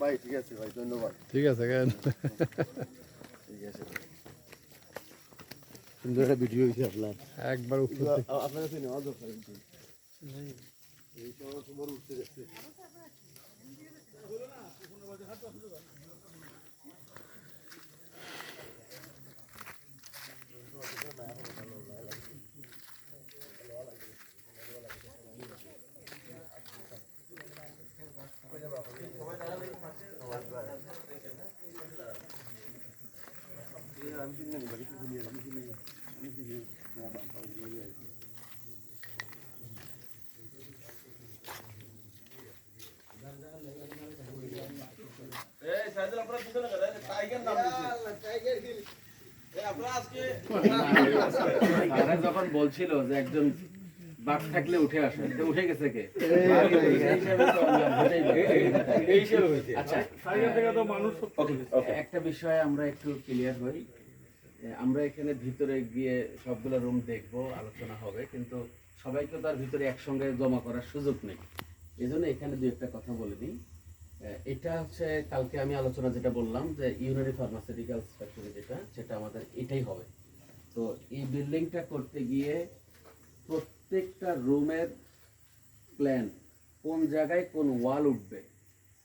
ভাই ঠিক আছে ভাই ধন্যবাদ। ঠিক আছে কেন? ঠিক আছে সুন্দর একটা ভিডিও হয়েছে আপনার। একবার। আপনার কাছে নেওয়া দরকার কিন্তু। এই তো তোমার উঠতে যাচ্ছে। তারা যখন বলছিল যে একজন বাঘ থাকলে উঠে আসে উঠে গেছে কে? আচ্ছা একটা বিষয়ে আমরা একটু ক্লিয়ার হই। আমরা এখানে ভিতরে গিয়ে সবগুলো রুম দেখব, আলোচনা হবে, কিন্তু সবাইকে তার ভিতরে একসঙ্গে জমা করার সুযোগ নেই। এই জন্য এখানে দু একটা কথা বলে দিই। এটা হচ্ছে কালকে আমি আলোচনা যেটা বললাম যে ইউনারি ফার্মাসিউটিক্যাল ফ্যাক্টরি যেটা, সেটা আমাদের এটাই হবে। তো এই বিল্ডিংটা করতে গিয়ে প্রত্যেকটা রুমের প্ল্যান কোন জায়গায় কোন ওয়াল উঠবে